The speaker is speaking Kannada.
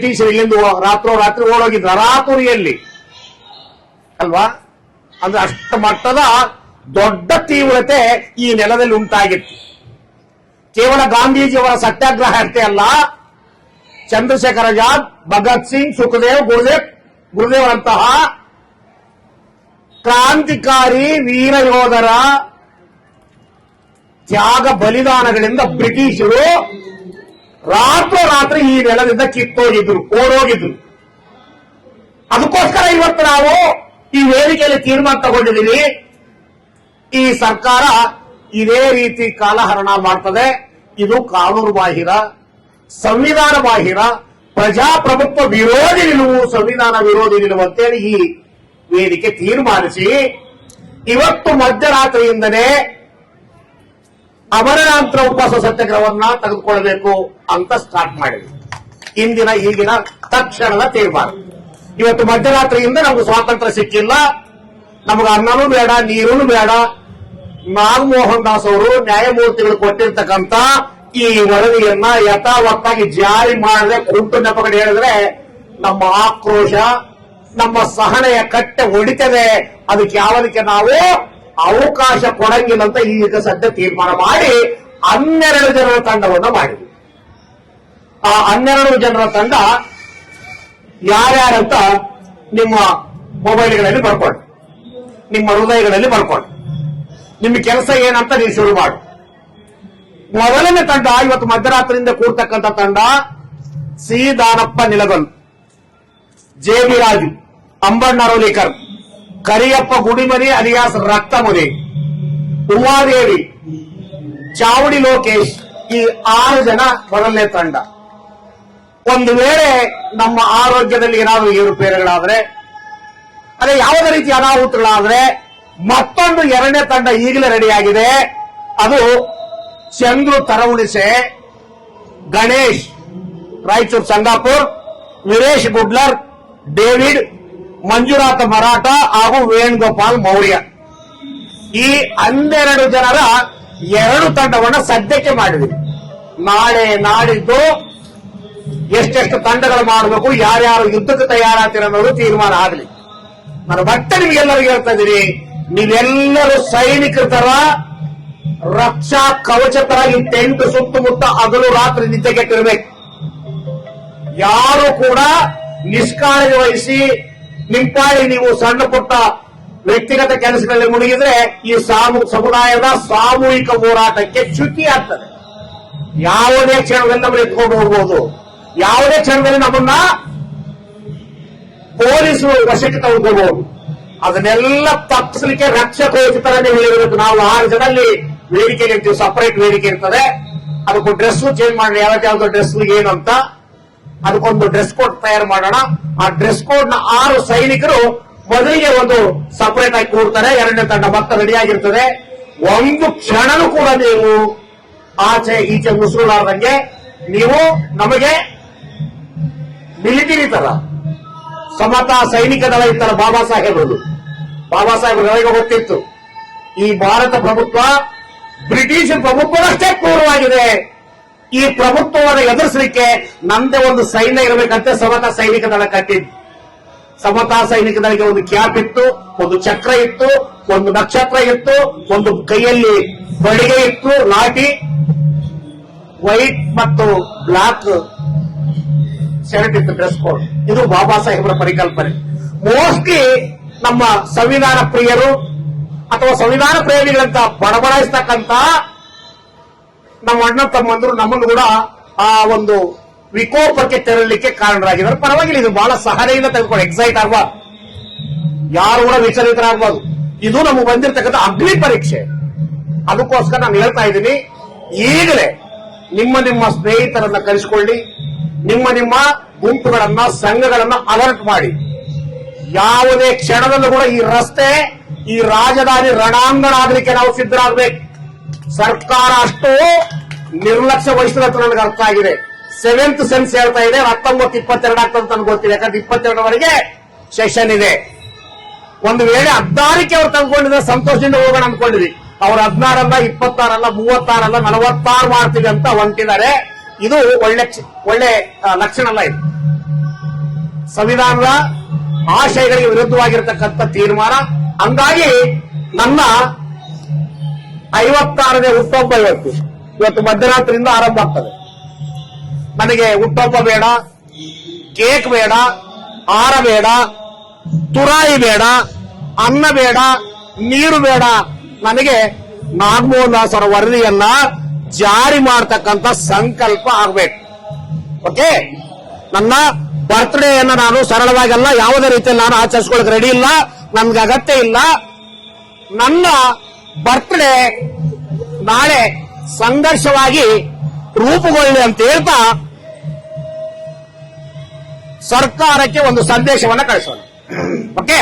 ಬ್ರಿಟಿಷರು ಇಲ್ಲಿಂದ ರಾತ್ರೋ ರಾತ್ರಿ ಓಡೋಗಿದ್ರು. ರಾತುರಿಯಲ್ಲಿ ಅಲ್ವಾ? ಅಂದ್ರೆ ಅಷ್ಟ ಮಟ್ಟದ ದೊಡ್ಡ ತೀವ್ರತೆ ಈ ನೆಲದಲ್ಲಿ ಉಂಟಾಗಿತ್ತು. ಕೇವಲ ಗಾಂಧೀಜಿಯವರ ಸತ್ಯಾಗ್ರಹ ಅಷ್ಟೇ ಅಲ್ಲ, ಚಂದ್ರಶೇಖರ್ ಆಜಾದ್, ಭಗತ್ ಸಿಂಗ್, ಸುಖದೇವ್, ಗುರುದೇವ್ ಗುರುದೇವರಂತಹ ಕ್ರಾಂತಿಕಾರಿ ವೀರ ಯೋಧರ ತ್ಯಾಗ ಬಲಿದಾನಗಳಿಂದ ಬ್ರಿಟಿಷರು ರಾತ್ರೋರಾತ್ರಿ ಈ ನೆಲದಿಂದ ಕಿತ್ತೋಗಿದ್ರು, ಓಡೋಗಿದ್ರು. ಅದಕ್ಕೋಸ್ಕರ ಇವತ್ತು ನಾವು ಈ ವೇದಿಕೆಯಲ್ಲಿ ತೀರ್ಮಾನ ತಗೊಂಡಿದ್ದೀವಿ. ಈ ಸರ್ಕಾರ ಇದೇ ರೀತಿ ಕಾಲಹರಣ ಮಾಡ್ತದೆ. ಇದು ಕಾನೂನು ಬಾಹಿರ, ಸಂವಿಧಾನ ಬಾಹಿರ, ಪ್ರಜಾಪ್ರಭುತ್ವ ವಿರೋಧಿ ನಿಲುವು, ಸಂವಿಧಾನ ವಿರೋಧಿ ನಿಲುವು ಈ ವೇದಿಕೆ ತೀರ್ಮಾನಿಸಿ, ಇವತ್ತು ಮಧ್ಯರಾತ್ರಿಯಿಂದಲೇ ಅಮರನಾಂತರ ಉಪವಾಸ ಸತ್ಯಾಗ್ರಹವನ್ನ ತೆಗೆದುಕೊಳ್ಳಬೇಕು ಅಂತ ಸ್ಟಾರ್ಟ್ ಮಾಡಿದ್ವಿ. ಇಂದಿನ ಈಗಿನ ತಕ್ಷಣದ ತೀರ್ಮಾನ ಇವತ್ತು ಮಧ್ಯರಾತ್ರಿಯಿಂದ ನಮ್ಗೆ ಸ್ವಾತಂತ್ರ್ಯ ಸಿಕ್ಕಿಲ್ಲ. ನಮಗೆ ಅನ್ನನೂ ಬೇಡ ನೀರೂ ಬೇಡ. ನಾಗಮೋಹನ್ ದಾಸ್ ಅವರು ನ್ಯಾಯಮೂರ್ತಿಗಳು ಕೊಟ್ಟಿರ್ತಕ್ಕಂಥ ಈ ವರದಿಯನ್ನ ಯಥಾವತ್ತಾಗಿ ಜಾರಿ ಮಾಡಿದ್ರೆ ಕುಂಟು ನೆಪಗಡೆ ಹೇಳಿದ್ರೆ ನಮ್ಮ ಆಕ್ರೋಶ, ನಮ್ಮ ಸಹನೆಯ ಕಟ್ಟೆ ಒಡಿತದೆ ಅದಕ್ಕೆ ಯಾವದಕ್ಕೆ ನಾವು ಅವಕಾಶ ಕೊಡಂಗಿಲ್ಲ ಅಂತ ಈಗ ಸದ್ಯ ತೀರ್ಮಾನ ಮಾಡಿ ಹನ್ನೆರಡು ಜನರ ತಂಡವನ್ನು ಮಾಡಿದ್ವಿ. ಆ ಹನ್ನೆರಡು ಜನರ ತಂಡ ಯಾರ್ಯಾರಂತ ನಿಮ್ಮ ಮೊಬೈಲ್ಗಳಲ್ಲಿ ಬರ್ಕೊಳ್ಳಿ ನಿಮ್ಮ ಹೃದಯಗಳಲ್ಲಿ ಬರ್ಕೊಳ್ಳಿ ನಿಮ್ಮ ಕೆಲಸ ಏನಂತ ನೀವು ಶುರು ಮಾಡಿ. ಮೊದಲನೇ ತಂಡ ಇವತ್ತು ಮಧ್ಯರಾತ್ರಿಯಿಂದ ಕೂರ್ತಕ್ಕಂಥ ತಂಡ C Danappa Nilagal, J B Raju Ambanna Kariyappa Gudimani alias Raktamuni, Umadevi, Chavadi Lokesh ಈ ಆರು ಜನ ಮೊದಲನೇ ತಂಡ. ಒಂದು ವೇಳೆ ನಮ್ಮ ಆರೋಗ್ಯದಲ್ಲಿ ಏನಾದರೂ ಏರುಪೇರುಗಳಾದ್ರೆ ಅದೇ ಯಾವುದೇ ರೀತಿ ಅನಾಹುತಗಳಾದ್ರೆ, ಮತ್ತೊಂದು ಎರಡನೇ ತಂಡ ಈಗಲೇ ರೆಡಿಯಾಗಿದೆ. ಅದು ಚಂದ್ರು ತರವುಣಿಸೆ, ಗಣೇಶ್ ರಾಯಚೂರ್ ಸಂಗಾಪುರ್, ವೀರೇಶ್ ಗುಡ್ಲರ್ ಡೇವಿಡ್ ಮಂಜುನಾಥ ಮರಾಠ ಹಾಗೂ ವೇಣುಗೋಪಾಲ್ ಮೌರ್ಯ. ಈ ಹನ್ನೆರಡು ಜನರ ಎರಡು ತಂಡವನ್ನ ಸದ್ಯಕ್ಕೆ ಮಾಡಿದ್ವಿ. ನಾಳೆ ನಾಡಿದ್ದು ಎಷ್ಟೆಷ್ಟು ತಂಡಗಳು ಮಾಡಬೇಕು, ಯಾರ್ಯಾರು ಯುದ್ಧಕ್ಕೆ ತಯಾರಾಗ್ತೀರ ಅನ್ನೋದು ತೀರ್ಮಾನ ಆಗಲಿ. ನಾನು ಮತ್ತೆ ನಿಮ್ಗೆಲ್ಲರಿಗೂ ಹೇಳ್ತಾ ಇದ್ದೀನಿ, ನೀವೆಲ್ಲರೂ ಸೈನಿಕರ ತರ ರಕ್ಷಾ ಕವಚ ತರ ಈ ಟೆಂಟ್ ಸುತ್ತಮುತ್ತ ಹಗಲು ರಾತ್ರಿ ನಿದ್ದೆಗೆಟ್ಟಿರಬೇಕು. ಯಾರು ಕೂಡ ನಿಷ್ಕಾಳಜಿ ವಹಿಸಿ ನಿಂಪಾಳಿ ನೀವು ಸಣ್ಣ ಪುಟ್ಟ ವ್ಯಕ್ತಿಗತ ಕೆಲಸಗಳಲ್ಲಿ ಮುಳುಗಿದ್ರೆ ಈ ಸಾಮು, ಸಮುದಾಯದ ಸಾಮೂಹಿಕ ಹೋರಾಟಕ್ಕೆ ಚ್ಯುತಿ ಆಗ್ತದೆ. ಯಾವುದೇ ಕ್ಷಣದಲ್ಲಿ ನಮ್ಮನ್ನು ಎತ್ಕೊಂಡು ಹೋಗ್ಬೋದು. ಯಾವುದೇ ಕ್ಷಣದಲ್ಲಿ ನಮ್ಮನ್ನ ಪೊಲೀಸರು ವಶಕ್ಕೆ ತೆಗೆದುಕೋಬಹುದು ಅದನ್ನೆಲ್ಲ ತಪ್ಪಿಸಲಿಕ್ಕೆ ರಕ್ಷಕೋಚಿತರ ಹೇಳಿರಬೇಕು ನಾವು ಆರು ಜನ ಅಲ್ಲಿ ವೇದಿಕೆಗೆ ಇರ್ತೀವಿ ಸಪರೇಟ್ ವೇದಿಕೆ ಇರ್ತದೆ. ಅದಕ್ಕೂ ಡ್ರೆಸ್ ಚೇಂಜ್ ಮಾಡಿ ಯಾವ್ದು ಯಾವ್ದು ಡ್ರೆಸ್ ಏನು ಅಂತ. ಅದಕ್ಕೊಂದು ಡ್ರೆಸ್ ಕೋಡ್ ತಯಾರು ಮಾಡೋಣ. ಆ ಡ್ರೆಸ್ ಕೋಡ್ನ ಆರು ಸೈನಿಕರು ಮೊದಲಿಗೆ ಒಂದು ಸಪರೇಟ್ ಆಗಿ ಕೂಡ್ತಾರೆ. ಎರಡನೇ ತಂಡ ಭಕ್ತ ರೆಡಿ ಆಗಿರ್ತದೆ. ಒಂದು ಕ್ಷಣನು ಕೂಡ ನೀವು ಆಚೆ ಈಚೆ ಮುಸುಳಾರ್ದಂಗೆ ನೀವು ನಮಗೆ ಮಿಲಿಟರಿ ತರ. ಸಮತಾ ಸೈನಿಕ ದಳ ಇತ್ತರ ಬಾಬಾ ಸಾಹೇಬರು ಬಾಬಾ ಸಾಹೇಬ್ ನನಗೆ ಗೊತ್ತಿತ್ತು. ಈ ಭಾರತ ಪ್ರಭುತ್ವ ಬ್ರಿಟಿಷ್ ಪ್ರಭುತ್ವದಷ್ಟೇ ಕ್ರೂರವಾಗಿದೆ. ಈ ಪ್ರಭುತ್ವವನ್ನು ಎದುರಿಸಲಿಕ್ಕೆ ನಂದೇ ಒಂದು ಸೈನ್ಯ ಇರಬೇಕಂತೆ ಸಮತಾ ಸೈನಿಕ ದಳ ಕಟ್ಟಿದ್ದು. ಸಮತಾ ಸೈನಿಕ ದಳಕ್ಕೆ ಒಂದು ಕ್ಯಾಪ್ ಇತ್ತು, ಒಂದು ಚಕ್ರ ಇತ್ತು, ಒಂದು ನಕ್ಷತ್ರ ಇತ್ತು, ಒಂದು ಕೈಯಲ್ಲಿ ಬಡಿಗೆ ಇತ್ತು ಲಾಠಿ ವೈಟ್ ಮತ್ತು ಬ್ಲಾಕ್ ಶರ್ಟ್ ಇತ್ತು, ಡ್ರೆಸ್ ಕೋಡ್. ಇದು ಬಾಬಾ ಸಾಹೇಬರ ಪರಿಕಲ್ಪನೆ. ಮೋಸ್ಟ್ಲಿ ನಮ್ಮ ಸಂವಿಧಾನ ಪ್ರಿಯರು ಅಥವಾ ಸಂವಿಧಾನ ಪ್ರೇಮಿಗಳಂತ ಬಡಬಡಾಯಿಸ್ತಕ್ಕಂತ ನಮ್ಮ ಅಣ್ಣ ತಮ್ಮಂದ್ರು ನಮ್ಮನ್ನು ಕೂಡ ಆ ಒಂದು ವಿಕೋಪಕ್ಕೆ ತೆರಳಲಿಕ್ಕೆ ಕಾರಣರಾಗಿದ್ದಾರೆ. ಪರವಾಗಿಲ್ಲ, ಇದು ಬಹಳ ಸಹನೆಯಿಂದ ತೆಗೆದುಕೊಂಡು ಎಕ್ಸೈಟ್ ಆಗಬಾರ್ದು. ಯಾರು ಕೂಡ ವಿಚಲಿತರಾಗಬಾರ್ದು. ಇದು ನಮಗೆ ಬಂದಿರತಕ್ಕಂಥ ಅಗ್ನಿ ಪರೀಕ್ಷೆ. ಅದಕ್ಕೋಸ್ಕರ ನಾನು ಹೇಳ್ತಾ ಇದ್ದೀನಿ, ಈಗಲೇ ನಿಮ್ಮ ನಿಮ್ಮ ಸ್ನೇಹಿತರನ್ನ ಕರೆಸಿಕೊಳ್ಳಿ, ನಿಮ್ಮ ನಿಮ್ಮ ಗುಂಪುಗಳನ್ನ, ಸಂಘಗಳನ್ನ ಅಲರ್ಟ್ ಮಾಡಿ. ಯಾವುದೇ ಕ್ಷಣದಲ್ಲೂ ಕೂಡ ಈ ರಸ್ತೆ, ಈ ರಾಜಧಾನಿ ರಣಾಂಗಣ ಆಗಲಿಕ್ಕೆ ನಾವು ಸಿದ್ಧರಾಗಬೇಕು. ಸರ್ಕಾರ ಅಷ್ಟು ನಿರ್ಲಕ್ಷ್ಯ ವಹಿಸಿದ ಅಂತ ನನಗೆ ಅರ್ಥ ಆಗಿದೆ. ಸೆವೆಂತ್ ಸೆನ್ಸ್ ಹೇಳ್ತಾ ಇದೆ, ಹತ್ತೊಂಬತ್ತು ಇಪ್ಪತ್ತೆರಡು ಆಗ್ತದೆ ಅಂತ ಗೊತ್ತಿದೆ. ಯಾಕಂದ್ರೆ ಇಪ್ಪತ್ತೆರಡರವರೆಗೆ ಸೆಷನ್ ಇದೆ. ಒಂದು ವೇಳೆ ಹದಿನಾರಕ್ಕೆ ಅವ್ರು ತಂದ್ಕೊಂಡಿದ್ರೆ ಸಂತೋಷದಿಂದ ಹೋಗೋಣ ಅನ್ಕೊಂಡಿದ್ವಿ ಅವ್ರು ಹದಿನಾರಲ್ಲ, ಇಪ್ಪತ್ತಾರಲ್ಲ, ಮೂವತ್ತಾರಲ್ಲ, ನಲವತ್ತಾರು ಮಾಡ್ತೀವಿ ಅಂತ ಹೊಂಟಿದ್ದಾರೆ. ಇದು ಒಳ್ಳೆ ಒಳ್ಳೆ ಲಕ್ಷಣ ಅಲ್ಲ ಇದು. ಸಂವಿಧಾನದ ಆಶಯಗಳಿಗೆ ವಿರುದ್ಧವಾಗಿರ್ತಕ್ಕಂಥ ತೀರ್ಮಾನ. ಹಂಗಾಗಿ ನನ್ನ ಐವತ್ತಾರನೇ ಹುಟ್ಟೊಬ್ಬ ಇವತ್ತು. ಇವತ್ತು ಮಧ್ಯರಾತ್ರಿಯಿಂದ ಆರಂಭ ಆಗ್ತದೆ. ನನಗೆ ಹುಟ್ಟೊಬ್ಬ ಬೇಡ, ಕೇಕ್ ಬೇಡ ಆರ ಬೇಡ, ತುರಾಯಿ ಬೇಡ, ಅನ್ನ ಬೇಡ, ನೀರು ಬೇಡ. ನನಗೆ ನಾಗಮೋಹನ್ ದಾಸರ ವರದಿಯನ್ನ ಜಾರಿ ಮಾಡತಕ್ಕಂತ ಸಂಕಲ್ಪ ಆಗ್ಬೇಕು. ಓಕೆ? ನನ್ನ ಬರ್ತ್ಡೇಯನ್ನ ನಾನು ಸರಳವಾಗಲ್ಲ, ಯಾವುದೇ ರೀತಿಯಲ್ಲಿ ನಾನು ಆಚರಿಸ್ಕೊಳ್ಳಕ್ಕೆ ರೆಡಿ ಇಲ್ಲ, ನನ್ಗೆ ಅಗತ್ಯ ಇಲ್ಲ. ನನ್ನ ಬರ್ತ್ಡೇ ನಾಳೆ ಸಂಘರ್ಷವಾಗಿ ರೂಪುಗೊಳ್ಳಿ ಅಂತ ಹೇಳ್ತಾ ಸರ್ಕಾರಕ್ಕೆ ಒಂದು ಸಂದೇಶವನ್ನ ಕಳಿಸೋಣ. ಓಕೆ